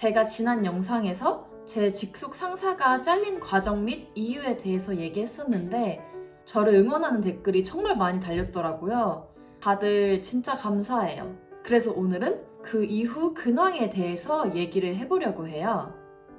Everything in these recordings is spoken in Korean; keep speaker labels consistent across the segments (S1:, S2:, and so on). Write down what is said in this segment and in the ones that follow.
S1: 제가 지난 영상에서 제 직속 상사가 잘린 과정 및 이유에 대해서 얘기했었는데 저를 응원하는 댓글이 정말 많이 달렸더라고요. 다들 진짜 감사해요. 그래서 오늘은 그 이후 근황에 대해서 얘기를 해보려고 해요.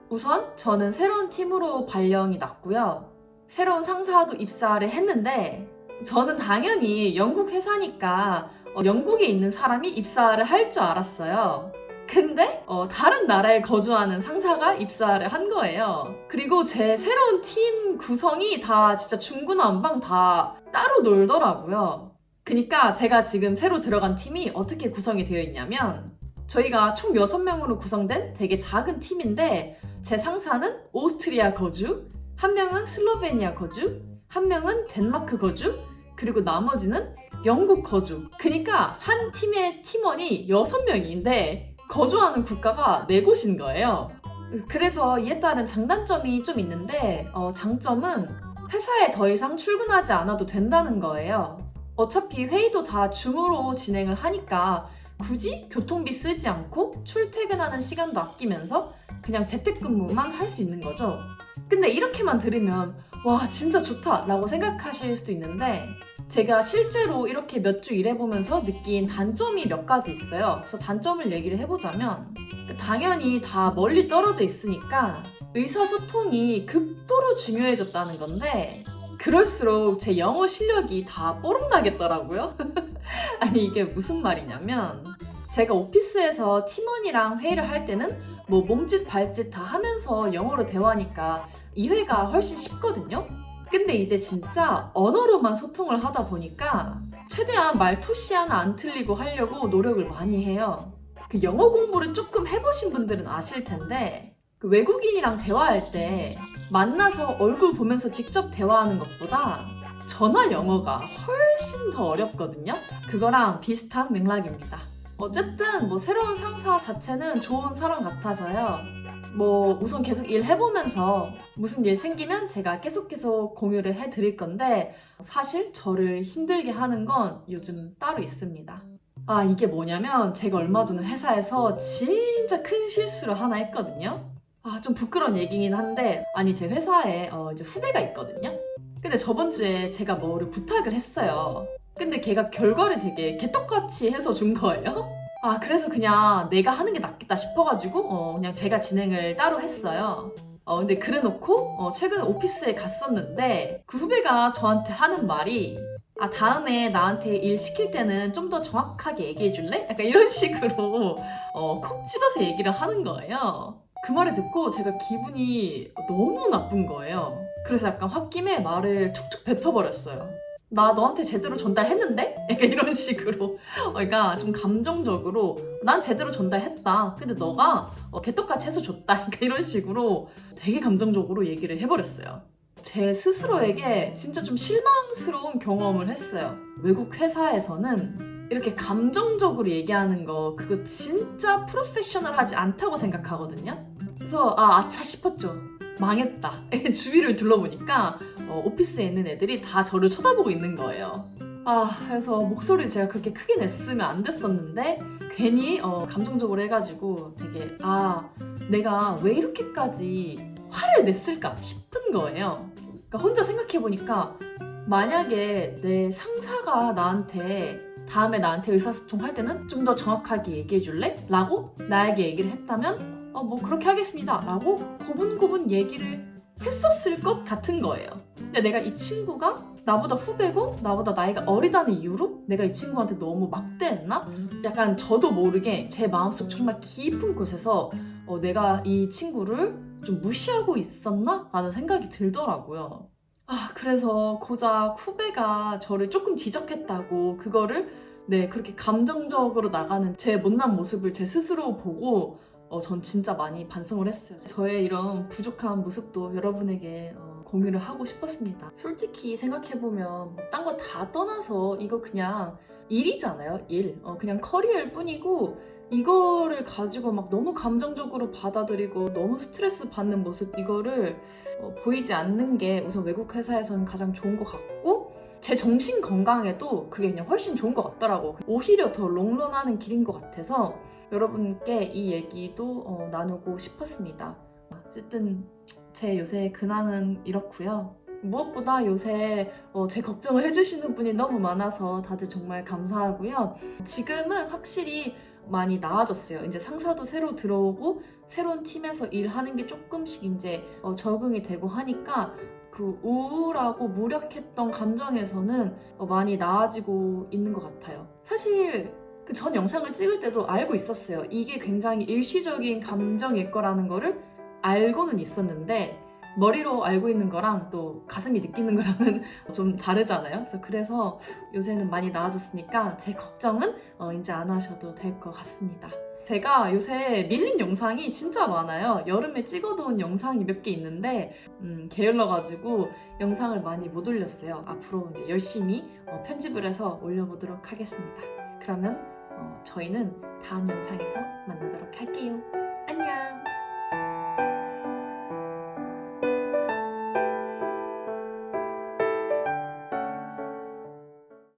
S1: 우선 저는 새로운 팀으로 발령이 났고요. 새로운 상사도 입사를 했는데 저는 당연히 영국 회사니까 어, 영국에 있는 사람이 입사를 할 줄 알았어요. 근데 어, 다른 나라에 거주하는 상사가 입사를 한 거예요. 그리고 제 새로운 팀 구성이 다 진짜 중구난방 다 따로 놀더라고요. 그니까 제가 지금 새로 들어간 팀이 어떻게 구성이 되어 있냐면 저희가 총 6명으로 구성된 되게 작은 팀인데 제 상사는 오스트리아 거주, 한 명은 슬로베니아 거주, 한 명은 덴마크 거주, 그리고 나머지는 영국 거주. 그니까 한 팀의 팀원이 6명인데 거주하는 국가가 4곳인 거예요. 그래서 이에 따른 장단점이 좀 있는데 어, 장점은 회사에 더 이상 출근하지 않아도 된다는 거예요. 어차피 회의도 다 줌으로 진행을 하니까 굳이 교통비 쓰지 않고 출퇴근하는 시간도 아끼면서 그냥 재택근무만 할 수 있는 거죠. 근데 이렇게만 들으면 와 진짜 좋다 라고 생각하실 수도 있는데 제가 실제로 이렇게 몇 주 일해보면서 느낀 단점이 몇 가지 있어요. 그래서 단점을 얘기를 해보자면 당연히 다 멀리 떨어져 있으니까 의사소통이 극도로 중요해졌다는 건데 그럴수록 제 영어 실력이 다 뽀록나겠더라고요. 아니 이게 무슨 말이냐면 제가 오피스에서 팀원이랑 회의를 할 때는 뭐 몸짓 발짓 다 하면서 영어로 대화하니까 이해가 훨씬 쉽거든요. 근데 이제 진짜 언어로만 소통을 하다 보니까 최대한 말 토시 하나 안 틀리고 하려고 노력을 많이 해요. 그 영어 공부를 조금 해보신 분들은 아실 텐데 그 외국인이랑 대화할 때 만나서 얼굴 보면서 직접 대화하는 것보다 전화 영어가 훨씬 더 어렵거든요. 그거랑 비슷한 맥락입니다. 어쨌든 뭐 새로운 상사 자체는 좋은 사람 같아서요. 뭐 우선 계속 일 해보면서 무슨 일 생기면 제가 계속 계속 공유를 해드릴 건데 사실 저를 힘들게 하는 건 요즘 따로 있습니다. 아 이게 뭐냐면 제가 얼마 전에 회사에서 진짜 큰 실수를 하나 했거든요. 아 좀 부끄러운 얘기긴 한데 아니 제 회사에 어, 이제 후배가 있거든요. 근데 저번 주에 제가 뭐를 부탁을 했어요. 근데 걔가 결과를 되게 개떡같이 해서 준 거예요. 아 그래서 그냥 내가 하는 게 낫겠다 싶어가지고 어, 그냥 제가 진행을 따로 했어요. 어 근데 그래놓고 어, 최근에 오피스에 갔었는데 그 후배가 저한테 하는 말이 아 다음에 나한테 일 시킬 때는 좀 더 정확하게 얘기해 줄래? 약간 이런 식으로 어, 콕 집어서 얘기를 하는 거예요. 그 말을 듣고 제가 기분이 너무 나쁜 거예요. 그래서 약간 홧김에 말을 툭툭 뱉어버렸어요. 나 너한테 제대로 전달했는데? 약간 이런 식으로. 어, 그러니까 좀 감정적으로 난 제대로 전달했다. 근데 너가 어, 개떡같이 해서 줬다. 약간 이런 식으로 되게 감정적으로 얘기를 해버렸어요. 제 스스로에게 진짜 좀 실망스러운 경험을 했어요. 외국 회사에서는 이렇게 감정적으로 얘기하는 거 그거 진짜 프로페셔널하지 않다고 생각하거든요. 그래서 아 아차 싶었죠. 망했다. 주위를 둘러보니까 어, 오피스에 있는 애들이 다 저를 쳐다보고 있는 거예요. 아, 그래서 목소리를 제가 그렇게 크게 냈으면 안 됐었는데 괜히 어, 감정적으로 해가지고 되게 아 내가 왜 이렇게까지 화를 냈을까 싶은 거예요. 그러니까 혼자 생각해 보니까 만약에 내 상사가 나한테 다음에 나한테 의사소통 할 때는 좀 더 정확하게 얘기해 줄래? 라고 나에게 얘기를 했다면 어, 뭐 그렇게 하겠습니다. 라고 고분고분 얘기를 했었을 것 같은 거예요. 근데 내가 이 친구가 나보다 후배고 나보다 나이가 어리다는 이유로 내가 이 친구한테 너무 막대했나? 약간 저도 모르게 제 마음속 정말 깊은 곳에서 어, 내가 이 친구를 좀 무시하고 있었나? 라는 생각이 들더라고요. 아, 그래서 고작 후배가 저를 조금 지적했다고 그거를 네, 그렇게 감정적으로 나가는 제 못난 모습을 제 스스로 보고 어, 전 진짜 많이 반성을 했어요. 저의 이런 부족한 모습도 여러분에게 어, 공유를 하고 싶었습니다. 솔직히 생각해보면 딴 거 다 떠나서 이거 그냥 일이잖아요, 일. 어, 그냥 커리어일 뿐이고 이거를 가지고 막 너무 감정적으로 받아들이고 너무 스트레스 받는 모습 이거를 어, 보이지 않는 게 우선 외국 회사에서는 가장 좋은 것 같고 제 정신 건강에도 그게 그냥 훨씬 좋은 것 같더라고. 오히려 더 롱런하는 길인 것 같아서 여러분께 이 얘기도 어, 나누고 싶었습니다. 어쨌든 제 요새 근황은 이렇고요. 무엇보다 요새 어, 제 걱정을 해주시는 분이 너무 많아서 다들 정말 감사하고요. 지금은 확실히 많이 나아졌어요. 이제 상사도 새로 들어오고 새로운 팀에서 일하는 게 조금씩 이제 어, 적응이 되고 하니까 그 우울하고 무력했던 감정에서는 어, 많이 나아지고 있는 것 같아요. 사실 그 전 영상을 찍을 때도 알고 있었어요. 이게 굉장히 일시적인 감정일 거라는 거를 알고는 있었는데 머리로 알고 있는 거랑 또 가슴이 느끼는 거랑은 좀 다르잖아요. 그래서 그래서 요새는 많이 나아졌으니까 제 걱정은 어, 이제 안 하셔도 될 것 같습니다. 제가 요새 밀린 영상이 진짜 많아요. 여름에 찍어놓은 영상이 몇 개 있는데 음, 게을러가지고 영상을 많이 못 올렸어요. 앞으로 이제 열심히 어, 편집을 해서 올려보도록 하겠습니다. 그러면 어, 저희는 다음 영상에서 만나도록 할게요.